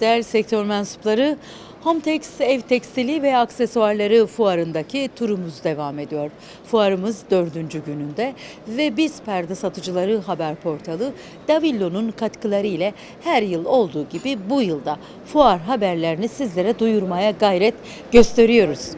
Değerli sektör mensupları, Homtex ev tekstili ve aksesuarları fuarındaki turumuz devam ediyor. Fuarımız dördüncü gününde ve biz perde satıcıları haber portalı Davillo'nun katkıları ile her yıl olduğu gibi bu yılda fuar haberlerini sizlere duyurmaya gayret gösteriyoruz.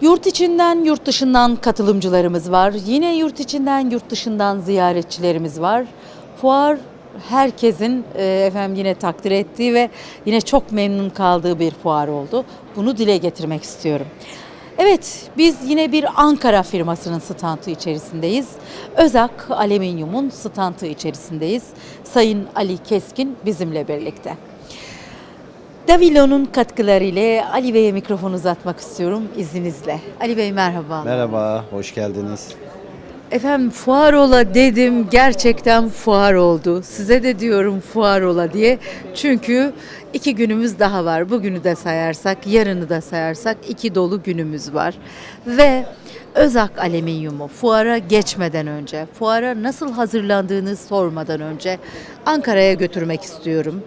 Yurt içinden, yurt dışından katılımcılarımız var. Yine yurt içinden, yurt dışından ziyaretçilerimiz var. Fuar herkesin e, efendim yine takdir ettiği ve yine çok memnun kaldığı bir fuar oldu. Bunu dile getirmek istiyorum. Evet, biz yine bir Ankara firmasının standı içerisindeyiz. Özak Alüminyum'un standı içerisindeyiz. Sayın Ali Keskin bizimle birlikte. Davilo'nun katkılarıyla Ali Bey'e mikrofon uzatmak istiyorum izninizle. Ali Bey merhaba. Merhaba, hoş geldiniz. Efendim fuar ola dedim gerçekten fuar oldu. Size de diyorum fuar ola diye. Çünkü iki günümüz daha var. Bugünü de sayarsak, yarını da sayarsak iki dolu günümüz var. Ve Özak Alüminyumu fuara geçmeden önce, fuara nasıl hazırlandığını sormadan önce Ankara'ya götürmek istiyorum.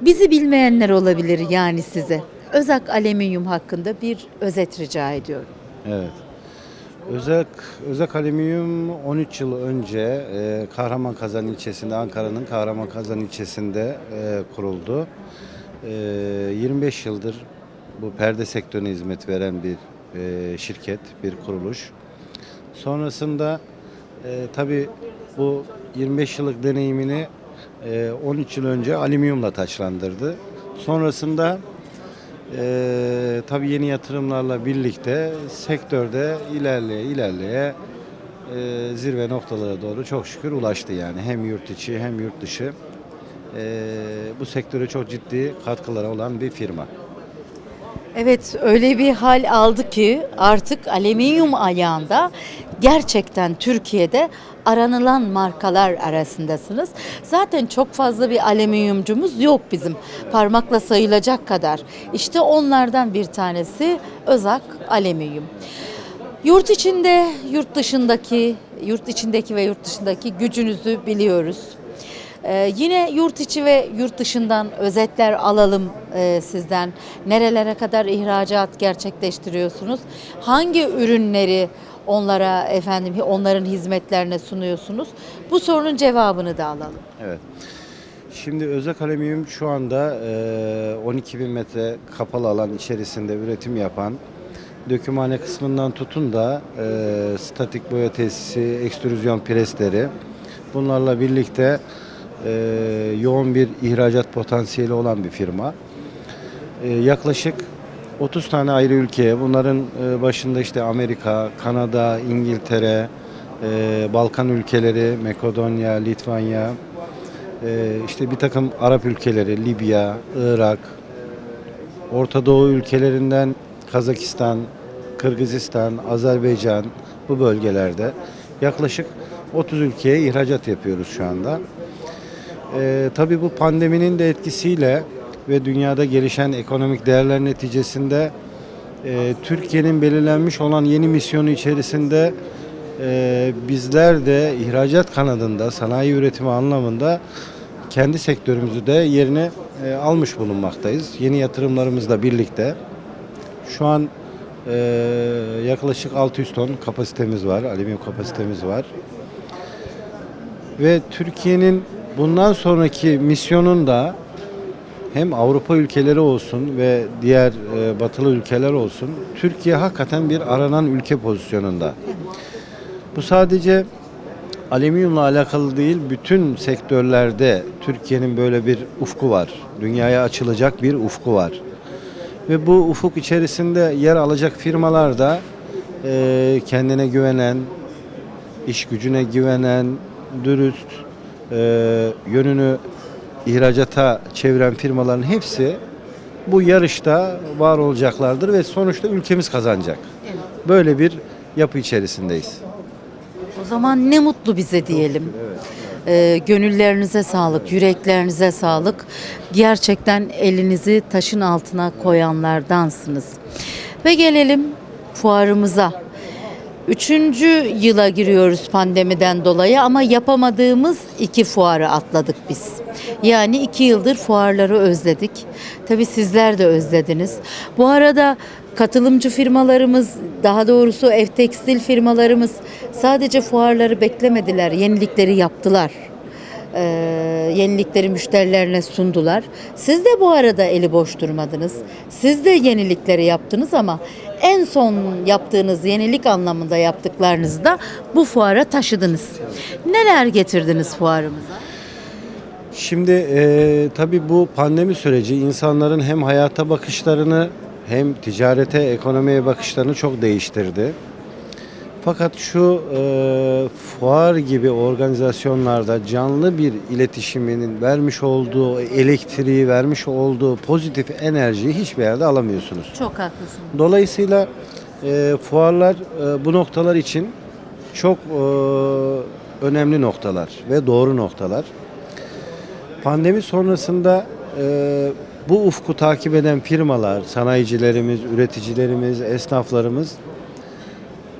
Bizi bilmeyenler olabilir yani size. Özak Alüminyum hakkında bir özet rica ediyorum. Evet. Özek, Özek Alüminyum 13 yıl önce e, Kahramanmaraş ilçesinde, Ankara'nın Kahramanmaraş ilçesinde e, kuruldu. E, 25 yıldır bu perde sektörüne hizmet veren bir e, şirket, bir kuruluş. Sonrasında e, tabii bu 25 yıllık deneyimini e, 13 yıl önce alüminyumla taçlandırdı. Sonrasında ee, tabii yeni yatırımlarla birlikte sektörde ilerleye ilerleye e, zirve noktalara doğru çok şükür ulaştı yani. Hem yurt içi hem yurt dışı e, bu sektöre çok ciddi katkıları olan bir firma. Evet öyle bir hal aldı ki artık alüminyum ayağında gerçekten Türkiye'de aranılan markalar arasındasınız. Zaten çok fazla bir alüminyumcumuz yok bizim. Parmakla sayılacak kadar. İşte onlardan bir tanesi Özak Alüminyum. Yurt içinde, yurt dışındaki, yurt içindeki ve yurt dışındaki gücünüzü biliyoruz. Ee, yine yurt içi ve yurt dışından özetler alalım e, sizden. Nerelere kadar ihracat gerçekleştiriyorsunuz? Hangi ürünleri onlara efendim onların hizmetlerine sunuyorsunuz? Bu sorunun cevabını da alalım. Evet. Şimdi Özek Alüminyum şu anda e, 12 bin metre kapalı alan içerisinde üretim yapan dökümhane kısmından tutun da e, statik boya tesisi, ekstrüzyon presleri bunlarla birlikte e, yoğun bir ihracat potansiyeli olan bir firma. E, yaklaşık 30 tane ayrı ülkeye bunların e, başında işte Amerika, Kanada, İngiltere, e, Balkan ülkeleri, Makedonya, Litvanya, ee, işte bir takım Arap ülkeleri, Libya, Irak, Orta Doğu ülkelerinden Kazakistan, Kırgızistan, Azerbaycan bu bölgelerde yaklaşık 30 ülkeye ihracat yapıyoruz şu anda. Ee, tabii bu pandeminin de etkisiyle ve dünyada gelişen ekonomik değerler neticesinde e, Türkiye'nin belirlenmiş olan yeni misyonu içerisinde e, bizler de ihracat kanadında sanayi üretimi anlamında kendi sektörümüzü de yerine e, almış bulunmaktayız. Yeni yatırımlarımızla birlikte şu an e, yaklaşık 600 ton kapasitemiz var, alüminyum kapasitemiz var. Ve Türkiye'nin bundan sonraki misyonun da hem Avrupa ülkeleri olsun ve diğer e, batılı ülkeler olsun Türkiye hakikaten bir aranan ülke pozisyonunda. Bu sadece alüminyumla alakalı değil, bütün sektörlerde Türkiye'nin böyle bir ufku var. Dünyaya açılacak bir ufku var. Ve bu ufuk içerisinde yer alacak firmalar da e, kendine güvenen, iş gücüne güvenen, dürüst, e, yönünü ihracata çeviren firmaların hepsi bu yarışta var olacaklardır ve sonuçta ülkemiz kazanacak. Böyle bir yapı içerisindeyiz. O zaman ne mutlu bize diyelim. Ee, gönüllerinize sağlık, yüreklerinize sağlık. Gerçekten elinizi taşın altına koyanlardansınız. Ve gelelim fuarımıza. Üçüncü yıla giriyoruz pandemiden dolayı ama yapamadığımız iki fuarı atladık biz. Yani iki yıldır fuarları özledik. Tabii sizler de özlediniz. Bu arada katılımcı firmalarımız, daha doğrusu ev tekstil firmalarımız sadece fuarları beklemediler, yenilikleri yaptılar. Ee, yenilikleri müşterilerine sundular. Siz de bu arada eli boş durmadınız. Siz de yenilikleri yaptınız ama en son yaptığınız yenilik anlamında yaptıklarınızı da bu fuara taşıdınız. Neler getirdiniz fuarımıza? Şimdi e, tabii bu pandemi süreci insanların hem hayata bakışlarını hem ticarete, ekonomiye bakışlarını çok değiştirdi. Fakat şu e, fuar gibi organizasyonlarda canlı bir iletişiminin vermiş olduğu elektriği, vermiş olduğu pozitif enerjiyi hiçbir yerde alamıyorsunuz. Çok haklısınız. Dolayısıyla e, fuarlar e, bu noktalar için çok e, önemli noktalar ve doğru noktalar. Pandemi sonrasında e, bu ufku takip eden firmalar, sanayicilerimiz, üreticilerimiz, esnaflarımız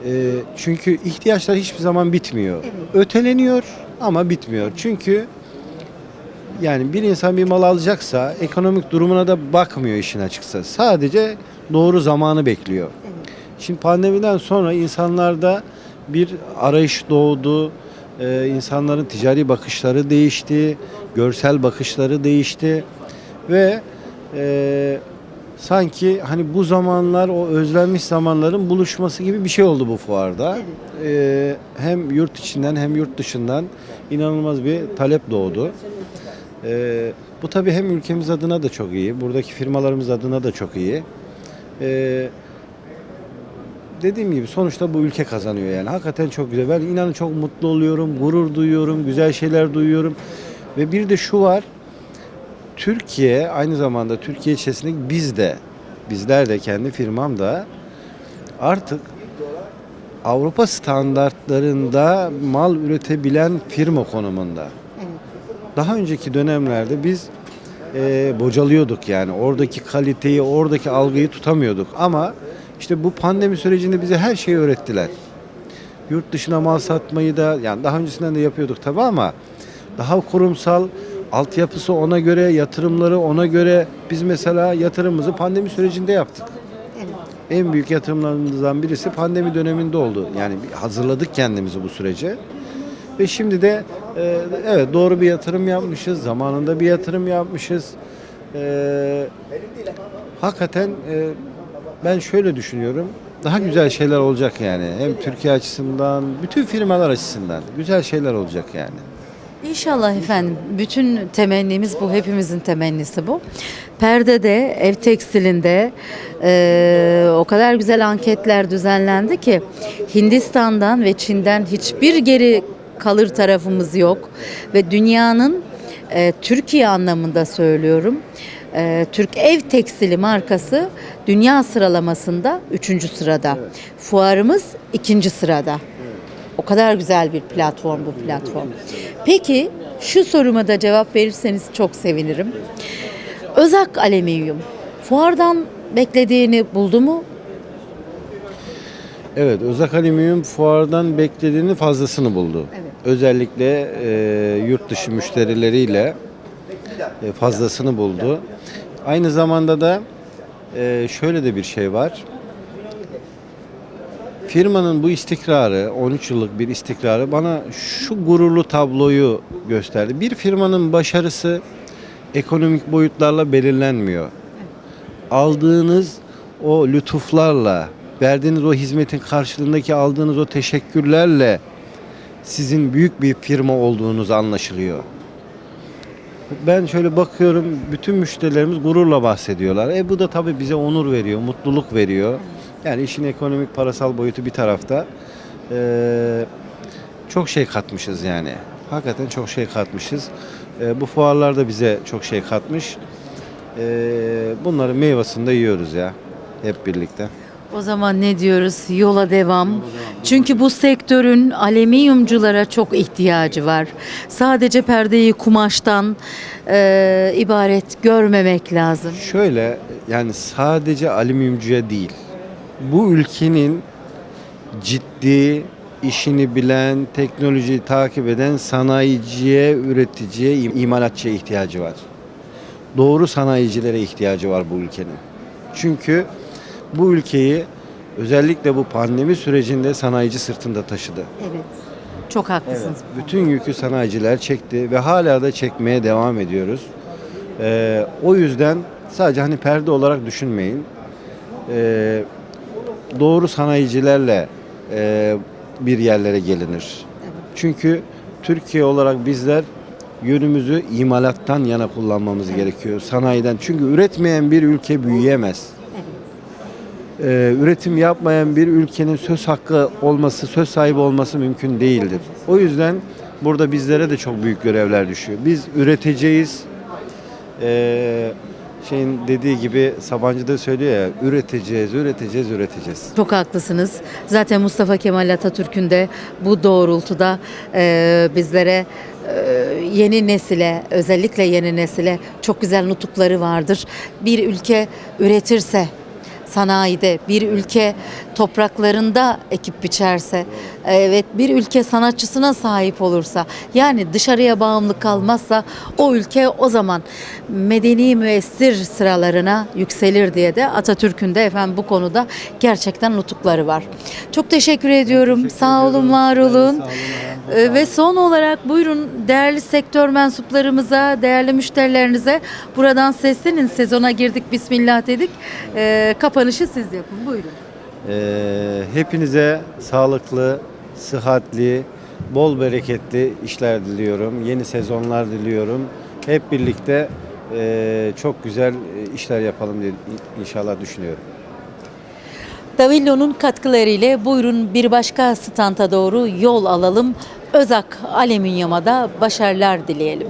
e, çünkü ihtiyaçlar hiçbir zaman bitmiyor. Öteleniyor ama bitmiyor. Çünkü yani bir insan bir mal alacaksa ekonomik durumuna da bakmıyor işin açıkçası. Sadece doğru zamanı bekliyor. Şimdi pandemiden sonra insanlarda bir arayış doğdu. Ee, insanların ticari bakışları değişti. Görsel bakışları değişti. Ve e, sanki hani bu zamanlar o özlenmiş zamanların buluşması gibi bir şey oldu bu fuarda. Ee, hem yurt içinden hem yurt dışından inanılmaz bir talep doğdu. Ee, bu tabii hem ülkemiz adına da çok iyi, buradaki firmalarımız adına da çok iyi. Ee, dediğim gibi sonuçta bu ülke kazanıyor yani. Hakikaten çok güzel. Ben inanın çok mutlu oluyorum, gurur duyuyorum, güzel şeyler duyuyorum. Ve bir de şu var, Türkiye aynı zamanda Türkiye içerisinde biz de, bizler de kendi firmam da artık Avrupa standartlarında mal üretebilen firma konumunda. Daha önceki dönemlerde biz e, bocalıyorduk yani oradaki kaliteyi, oradaki algıyı tutamıyorduk. Ama işte bu pandemi sürecinde bize her şeyi öğrettiler. Yurt dışına mal satmayı da yani daha öncesinden de yapıyorduk tabii ama daha kurumsal altyapısı ona göre, yatırımları ona göre biz mesela yatırımımızı pandemi sürecinde yaptık. En büyük yatırımlarımızdan birisi pandemi döneminde oldu. Yani hazırladık kendimizi bu sürece. Ve şimdi de e, evet doğru bir yatırım yapmışız. Zamanında bir yatırım yapmışız. E, hakikaten e, ben şöyle düşünüyorum. Daha güzel şeyler olacak yani. Hem Türkiye açısından, bütün firmalar açısından güzel şeyler olacak yani. İnşallah efendim. Bütün temennimiz bu. Hepimizin temennisi bu. Perdede, ev tekstilinde eee, o kadar güzel anketler düzenlendi ki Hindistan'dan ve Çin'den hiçbir geri kalır tarafımız yok. Ve dünyanın eee, Türkiye anlamında söylüyorum. eee, Türk ev tekstili markası dünya sıralamasında 3. sırada. Fuarımız 2. sırada. O kadar güzel bir platform bu platform. Peki şu soruma da cevap verirseniz çok sevinirim. Özak Alüminyum fuardan beklediğini buldu mu? Evet, Özak Alüminyum fuardan beklediğinin fazlasını buldu. Evet. Özellikle e, yurt dışı müşterileriyle e, fazlasını buldu. Aynı zamanda da e, şöyle de bir şey var. Firmanın bu istikrarı, 13 yıllık bir istikrarı bana şu gururlu tabloyu gösterdi. Bir firmanın başarısı ekonomik boyutlarla belirlenmiyor. Aldığınız o lütuflarla, verdiğiniz o hizmetin karşılığındaki aldığınız o teşekkürlerle sizin büyük bir firma olduğunuz anlaşılıyor. Ben şöyle bakıyorum bütün müşterilerimiz gururla bahsediyorlar. E bu da tabii bize onur veriyor, mutluluk veriyor. Yani işin ekonomik parasal boyutu bir tarafta. Ee, çok şey katmışız yani. Hakikaten çok şey katmışız. Ee, bu fuarlar da bize çok şey katmış. Ee, bunların meyvasını da yiyoruz ya hep birlikte. O zaman ne diyoruz? Yola devam. Çünkü bu sektörün alüminyumculara çok ihtiyacı var. Sadece perdeyi kumaştan e, ibaret görmemek lazım. Şöyle yani sadece alüminyumcuya değil. Bu ülkenin ciddi, işini bilen, teknolojiyi takip eden sanayiciye, üreticiye, im- imalatçıya ihtiyacı var. Doğru sanayicilere ihtiyacı var bu ülkenin. Çünkü bu ülkeyi özellikle bu pandemi sürecinde sanayici sırtında taşıdı. Evet. Çok haklısınız. Bütün yükü sanayiciler çekti ve hala da çekmeye devam ediyoruz. Ee, o yüzden sadece hani perde olarak düşünmeyin. Ee, doğru sanayicilerle e, bir yerlere gelinir. Çünkü Türkiye olarak bizler yönümüzü imalattan yana kullanmamız gerekiyor. Sanayiden. Çünkü üretmeyen bir ülke büyüyemez. Ee, üretim yapmayan bir ülkenin söz hakkı olması, söz sahibi olması mümkün değildir. O yüzden burada bizlere de çok büyük görevler düşüyor. Biz üreteceğiz. Ee, şeyin dediği gibi Sabancı da söylüyor ya, üreteceğiz, üreteceğiz, üreteceğiz. Çok haklısınız. Zaten Mustafa Kemal Atatürk'ün de bu doğrultuda e, bizlere e, yeni nesile, özellikle yeni nesile çok güzel nutukları vardır. Bir ülke üretirse, sanayide, bir ülke topraklarında ekip biçerse, evet bir ülke sanatçısına sahip olursa, yani dışarıya bağımlı kalmazsa o ülke o zaman medeni müessir sıralarına yükselir diye de Atatürk'ün de efendim bu konuda gerçekten nutukları var. Çok teşekkür ediyorum. Sağ olun, var olun. Ee, Ve son olarak buyurun değerli sektör mensuplarımıza, değerli müşterilerinize buradan seslenin. Sezona girdik, bismillah dedik. Ee, kapanışı siz yapın. Buyurun. Ee, hepinize sağlıklı, sıhhatli, bol bereketli işler diliyorum. Yeni sezonlar diliyorum. Hep birlikte e, çok güzel e, işler yapalım diye inşallah düşünüyorum. Davillo'nun katkılarıyla buyurun bir başka stanta doğru yol alalım. Özak Alüminyum'a da başarılar dileyelim.